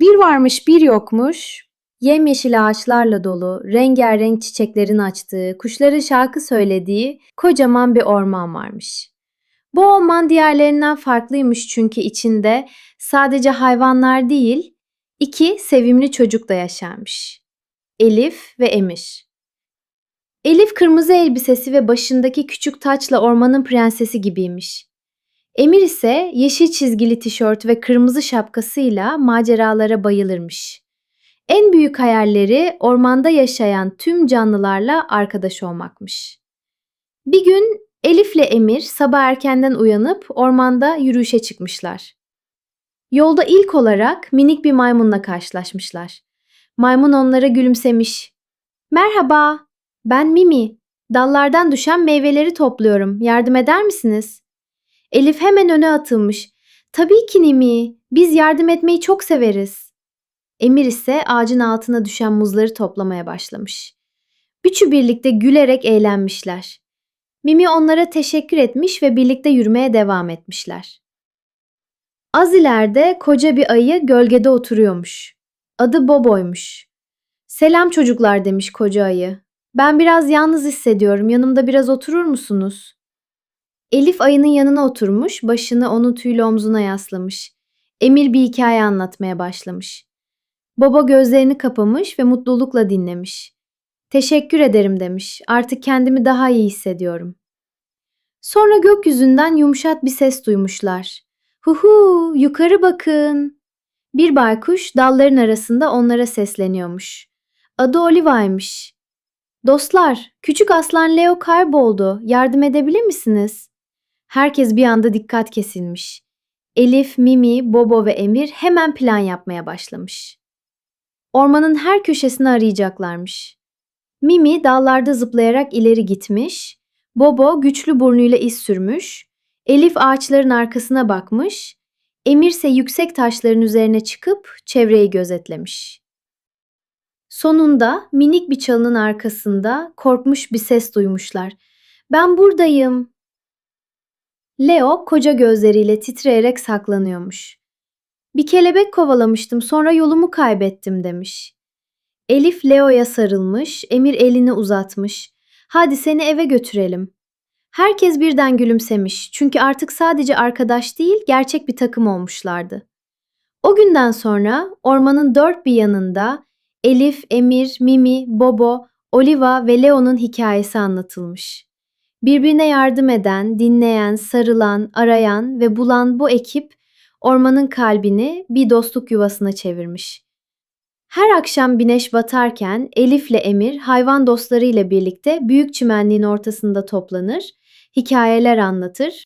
Bir varmış bir yokmuş, yemyeşil ağaçlarla dolu, rengarenk çiçeklerin açtığı, kuşların şarkı söylediği kocaman bir orman varmış. Bu orman diğerlerinden farklıymış çünkü içinde sadece hayvanlar değil, iki sevimli çocuk da yaşarmış. Elif ve Emir. Elif kırmızı elbisesi ve başındaki küçük taçla ormanın prensesi gibiymiş. Emir ise yeşil çizgili tişört ve kırmızı şapkasıyla maceralara bayılırmış. En büyük hayalleri ormanda yaşayan tüm canlılarla arkadaş olmakmış. Bir gün Elif'le Emir sabah erkenden uyanıp ormanda yürüyüşe çıkmışlar. Yolda ilk olarak minik bir maymunla karşılaşmışlar. Maymun onlara gülümsemiş. Merhaba, ben Mimi. Dallardan düşen meyveleri topluyorum. Yardım eder misiniz? Elif hemen öne atılmış. Tabii ki Nimi. Biz yardım etmeyi çok severiz. Emir ise ağacın altına düşen muzları toplamaya başlamış. Üçü birlikte gülerek eğlenmişler. Mimi onlara teşekkür etmiş ve birlikte yürümeye devam etmişler. Az ileride koca bir ayı gölgede oturuyormuş. Adı Bobo'ymuş. Selam çocuklar demiş koca ayı. Ben biraz yalnız hissediyorum. Yanımda biraz oturur musunuz? Elif ayının yanına oturmuş, başını onun tüylü omzuna yaslamış. Emir bir hikaye anlatmaya başlamış. Baba gözlerini kapamış ve mutlulukla dinlemiş. Teşekkür ederim demiş. Artık kendimi daha iyi hissediyorum. Sonra gökyüzünden yumuşat bir ses duymuşlar. Huhu, yukarı bakın. Bir baykuş dalların arasında onlara sesleniyormuş. Adı Oliva'ymış. Dostlar, küçük aslan Leo kayboldu. Yardım edebilir misiniz? Herkes bir anda dikkat kesilmiş. Elif, Mimi, Bobo ve Emir hemen plan yapmaya başlamış. Ormanın her köşesini arayacaklarmış. Mimi dallarda zıplayarak ileri gitmiş, Bobo güçlü burnuyla iz sürmüş, Elif ağaçların arkasına bakmış, Emir ise yüksek taşların üzerine çıkıp çevreyi gözetlemiş. Sonunda minik bir çalının arkasında korkmuş bir ses duymuşlar. Ben buradayım. Leo koca gözleriyle titreyerek saklanıyormuş. Bir kelebek kovalamıştım sonra yolumu kaybettim demiş. Elif Leo'ya sarılmış, Emir elini uzatmış. Hadi seni eve götürelim. Herkes birden gülümsemiş çünkü artık sadece arkadaş değil gerçek bir takım olmuşlardı. O günden sonra ormanın dört bir yanında Elif, Emir, Mimi, Bobo, Oliva ve Leo'nun hikayesi anlatılmış. Birbirine yardım eden, dinleyen, sarılan, arayan ve bulan bu ekip ormanın kalbini bir dostluk yuvasına çevirmiş. Her akşam güneş batarken Elif'le Emir hayvan dostlarıyla birlikte büyük çimenliğin ortasında toplanır, hikayeler anlatır